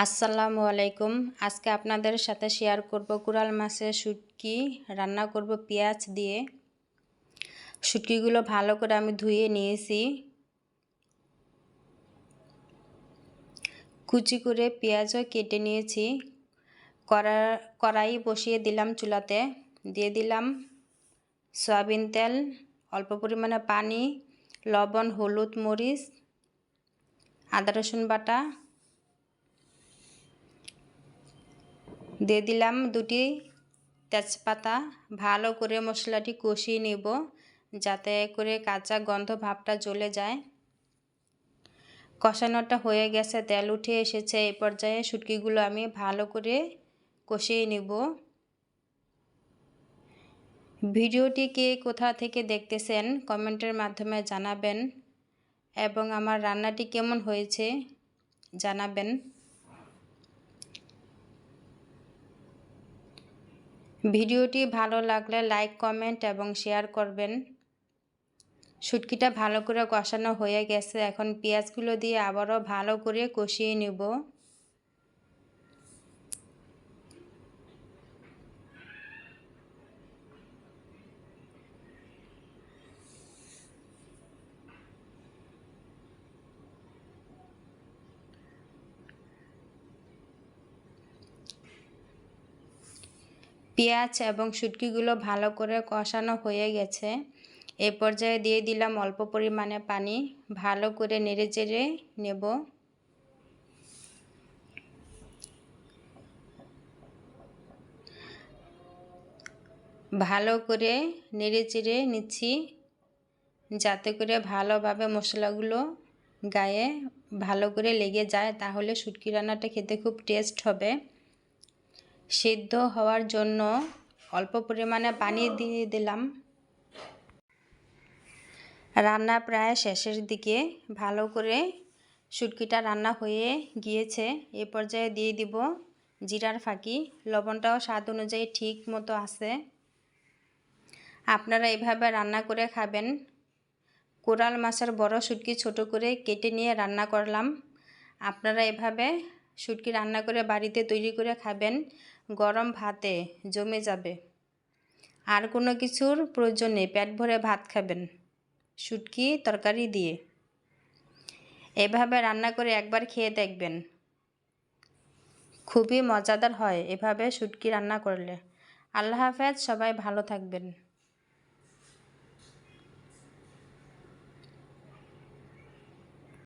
আসসালামু আলাইকুম। আজকে আপনাদের সাথে শেয়ার করব কুড়াল মাছের শুটকি। রান্না করব পেঁয়াজ দিয়ে। শুটকিগুলো ভালো করে আমি ধুয়ে নিয়েছি। কুচি করে পেঁয়াজও কেটে নিয়েছি। কড়া, কড়াই বসিয়ে দিলাম চুলাতে। দিয়ে দিলাম সয়াবিন তেল, অল্প পরিমাণে পানি, লবণ, হলুদ, মরিচ, আদা, রসুন বাটা দিয়ে দিলাম দুটি তেজপাতা। ভালো করে মশলাটি কষিয়ে নেব যাতে করে কাঁচা গন্ধ ভাবটা জ্বলে যায়। কষানোটা হয়ে গেছে, তেল উঠে এসেছে। এই পর্যায়ে শুটকিগুলো আমি ভালো করে কষিয়ে নেব। ভিডিওটি কে কোথা থেকে দেখতেছেন কমেন্টের মাধ্যমে জানাবেন এবং আমার রান্নাটি কেমন হয়েছে জানাবেন। ভিডিওটি ভালো লাগলে লাইক, কমেন্ট এবং শেয়ার করবেন। শুটকিটা ভালো করে কষানো হয়ে গেছে। এখন পেঁয়াজগুলো দিয়ে আবারও ভালো করে কষিয়ে নেব। পেঁয়াজ এবং শুটকিগুলো ভালো করে কষানো হয়ে গেছে। এ পর্যায়ে দিয়ে দিলাম অল্প পরিমাণে পানি। ভালো করে নেড়ে চেড়ে নেব। ভালো করে নেড়ে চেড়ে নিচ্ছি যাতে করে ভালোভাবে মশলাগুলো গায়ে ভালো করে লেগে যায়, তাহলে শুটকি রান্নাটা খেতে খুব টেস্ট হবে। সিদ্ধ হওয়ার জন্য অল্প পরিমাণে পানি দিয়ে দিলাম। রান্না প্রায় শেষের দিকে। ভালো করে শুটকিটা রান্না হয়ে গিয়েছে। এ পর্যায়ে দিয়ে দিব জিরার ফাঁকি। লবণটাও স্বাদ অনুযায়ী ঠিক মতো আছে। আপনারা এভাবে রান্না করে খাবেন। কোরাল মাছের বড় শুটকি ছোট করে কেটে নিয়ে রান্না করলাম। আপনারা এভাবে শুটকি রান্না করে বাড়িতে তৈরি করে খাবেন। গরম ভাতে জমে যাবে। আর কোনো কিছুর প্রয়োজন নেই, পেট ভরে ভাত খাবেন। শুটকি, তরকারি দিয়ে। এভাবে রান্না করে একবার খেয়ে দেখবেন। খুবই মজাদার হয় এভাবে শুটকি রান্না করলে। আল্লাহ হাফেজ, সবাই ভালো থাকবেন।